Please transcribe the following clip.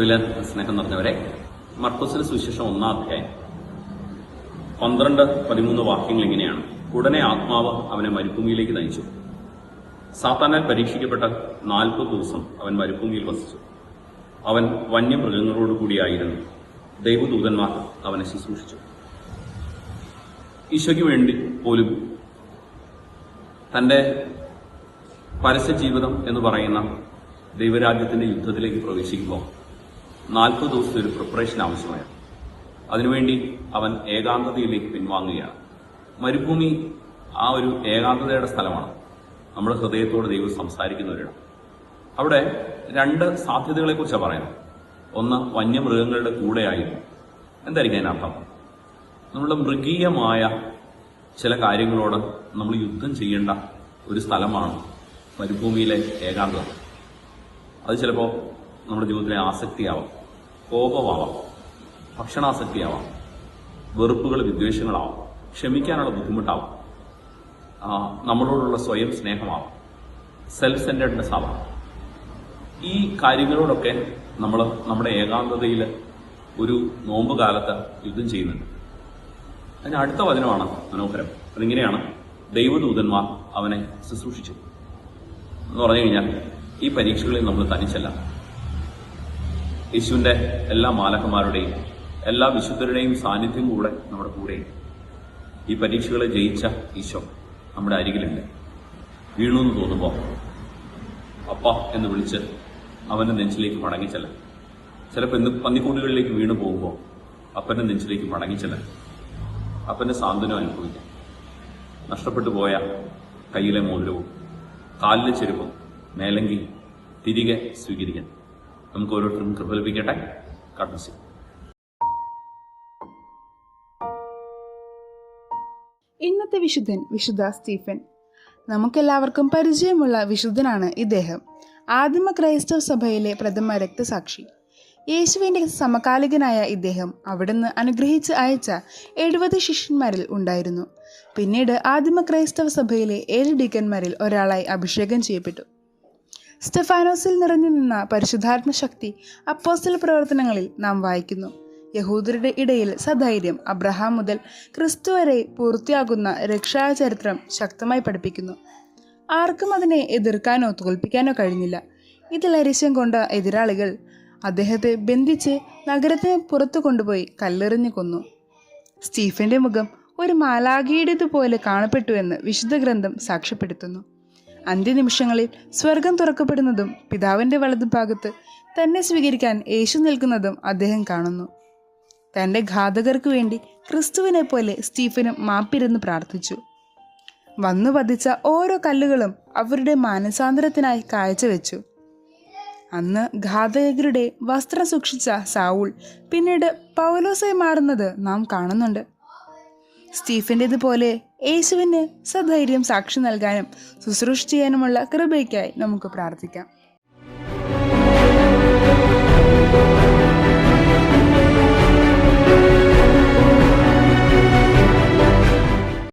ഈശോയിലെ സ്നേഹം നിറഞ്ഞവരെ മർക്കോസിന്റെ സുവിശേഷം ഒന്നാം അധ്യായം പന്ത്രണ്ട് പതിമൂന്ന് വാക്യങ്ങൾ ഇങ്ങനെയാണ്. ഉടനെ ആത്മാവ് അവനെ മരുഭൂമിയിലേക്ക് നയിച്ചു. സാത്താനാൽ പരീക്ഷിക്കപ്പെട്ട നാൽപ്പത് ദിവസം അവൻ മരുഭൂമിയിൽ വസിച്ചു. അവൻ വന്യമൃഗങ്ങളോടുകൂടിയായിരുന്നു ദൈവദൂതന്മാർ അവനെ ശുശ്രൂഷിച്ചു. ഈശോയ്ക്ക് വേണ്ടി പോലും തന്റെ പരസ്യ ജീവിതം എന്ന് പറയുന്ന ദൈവരാജ്യത്തിന്റെ യുദ്ധത്തിലേക്ക് പ്രവേശിക്കുമ്പോൾ നാൽപ്പത് ദിവസത്തെ ഒരു പ്രിപ്പറേഷൻ ആവശ്യമായിരുന്നു അതിനുവേണ്ടി അവൻ ഏകാന്തതയിലേക്ക് പിൻവാങ്ങുകയാണ്. മരുഭൂമി ആ ഒരു ഏകാന്തതയുടെ സ്ഥലമാണ്. നമ്മുടെ ഹൃദയത്തോട് ദൈവം സംസാരിക്കുന്നവരിടം. അവിടെ രണ്ട് സാധ്യതകളെ കുറിച്ചാണ് പറയുന്നത്. ഒന്ന് വന്യമൃഗങ്ങളുടെ കൂടെയായിരുന്നു. എന്തായിരിക്കും അതിനർത്ഥം? നമ്മുടെ മൃഗീയമായ ചില കാര്യങ്ങളോട് നമ്മൾ യുദ്ധം ചെയ്യേണ്ട ഒരു സ്ഥലമാണ് മരുഭൂമിയിലെ ഏകാന്തത. അത് ചിലപ്പോൾ നമ്മുടെ ജീവിതത്തിലെ ആസക്തിയാവാം. കോപമാവാം ഭക്ഷണാസക്തിയാവാം വെറുപ്പുകൾ വിദ്വേഷങ്ങളാവാം ക്ഷമിക്കാനുള്ള ബുദ്ധിമുട്ടാവാം നമ്മളോടുള്ള സ്വയം സ്നേഹമാവാം സെൽഫ് സെന്റേഡ്നെസ് ആവാം. ഈ കാര്യങ്ങളോടൊക്കെ നമ്മൾ നമ്മുടെ ഏകാന്തതയിൽ ഒരു നോമ്പ് കാലത്ത് യുദ്ധം ചെയ്യുന്നുണ്ട്. അതിന് അടുത്ത വചനമാണ് മനോഹരം. അതിങ്ങനെയാണ് ദൈവദൂതന്മാർ അവനെ ശുശ്രൂഷിച്ചു എന്ന് പറഞ്ഞു കഴിഞ്ഞാൽ ഈ പരീക്ഷകളിൽ നമ്മൾ തനിച്ചല്ല. യേശുവിന്റെ എല്ലാ മാലകന്മാരുടെയും എല്ലാ വിശുദ്ധരുടെയും സാന്നിധ്യം കൂടെ നമ്മുടെ കൂടെ ഈ പരീക്ഷകളെ ജയിച്ച ഈശോ നമ്മുടെ അരികിലുണ്ട്. വീണു എന്ന് തോന്നുമ്പോൾ അപ്പ എന്ന് വിളിച്ച് അവന്റെ നെഞ്ചിലേക്ക് മടങ്ങിച്ചല്ല ചിലപ്പോൾ എന്ത് പന്നിക്കൂടുകളിലേക്ക് വീണു പോകുമ്പോൾ അപ്പന്റെ നെഞ്ചിലേക്ക് മടങ്ങിച്ചല്ല അപ്പന്റെ സാന്ത്വനം അനുഭവിക്കാം നഷ്ടപ്പെട്ടു പോയ കയ്യിലെ മോതിരവും കാലിലെ ചെരുപ്പും മേലങ്കി തിരികെ സ്വീകരിക്കാൻ. നമുക്ക് ഓരോരുത്തർക്കും കൃപ ലഭിക്കട്ടെ. കാട്ടുസി ഇന്നത്തെ വിശുദ്ധൻ വിശുദ്ധ സ്റ്റീഫൻ. നമുക്കെല്ലാവർക്കും പരിചയമുള്ള വിശുദ്ധനാണ് ഇദ്ദേഹം. ആദിമ ക്രൈസ്തവ സഭയിലെ പ്രഥമ രക്തസാക്ഷി. യേശുവിന്റെ സമകാലികനായ ഇദ്ദേഹം അവിടുന്ന് അനുഗ്രഹിച്ച് അയച്ച എഴുപത് ശിഷ്യന്മാരിൽ ഉണ്ടായിരുന്നു. പിന്നീട് ആദിമ ക്രൈസ്തവ സഭയിലെ ഏഴ് ഡീക്കന്മാരിൽ ഒരാളായി അഭിഷേകം ചെയ്യപ്പെട്ടു. സ്റ്റെഫാനോസിൽ നിറഞ്ഞു നിന്ന പരിശുദ്ധാത്മ ശക്തി അപ്പോസ്റ്റൽ പ്രവർത്തനങ്ങളിൽ നാം വായിക്കുന്നു. യഹൂദരുടെ ഇടയിൽ സധൈര്യം അബ്രഹാം മുതൽ ക്രിസ്തു വരെ പൂർത്തിയാകുന്ന രക്ഷാചരിത്രം ശക്തമായി പഠിപ്പിക്കുന്നു. ആർക്കും അതിനെ എതിർക്കാനോ തോൽപ്പിക്കാനോ കഴിഞ്ഞില്ല. ഇതിൽ അരിശം കൊണ്ട എതിരാളികൾ അദ്ദേഹത്തെ ബന്ധിച്ച് നഗരത്തിന് പുറത്തു കൊണ്ടുപോയി കല്ലെറിഞ്ഞു കൊന്നു. സ്റ്റീഫന്റെ മുഖം ഒരു മാലാഖയുടേതുപോലെ കാണപ്പെട്ടുവെന്ന് വിശുദ്ധ ഗ്രന്ഥം സാക്ഷ്യപ്പെടുത്തുന്നു. അന്ത്യനിമിഷങ്ങളിൽ സ്വർഗം തുറക്കപ്പെടുന്നതും പിതാവിന്റെ വലതുഭാഗത്ത് തന്നെ സ്വീകരിക്കാൻ യേശു നിൽക്കുന്നതും അദ്ദേഹം കാണുന്നു. തന്റെ ഘാതകർക്ക് വേണ്ടി ക്രിസ്തുവിനെ പോലെ സ്റ്റീഫനും മാപ്പിരുന്ന് പ്രാർത്ഥിച്ചു. വന്നു വധിച്ച ഓരോ കല്ലുകളും അവരുടെ മാനസാന്തരത്തിനായി കാഴ്ചവെച്ചു. അന്ന് ഘാതകരുടെ വസ്ത്രം സൂക്ഷിച്ച സാവുൾ പിന്നീട് പൗലോസായി മാറുന്നത് നാം കാണുന്നുണ്ട്. സ്റ്റീഫന്റേതുപോലെ യേശുവിന് സധൈര്യം സാക്ഷി നൽകാനും ശുശ്രൂഷ ചെയ്യാനുമുള്ള കൃപയ്ക്കായി നമുക്ക് പ്രാർത്ഥിക്കാം.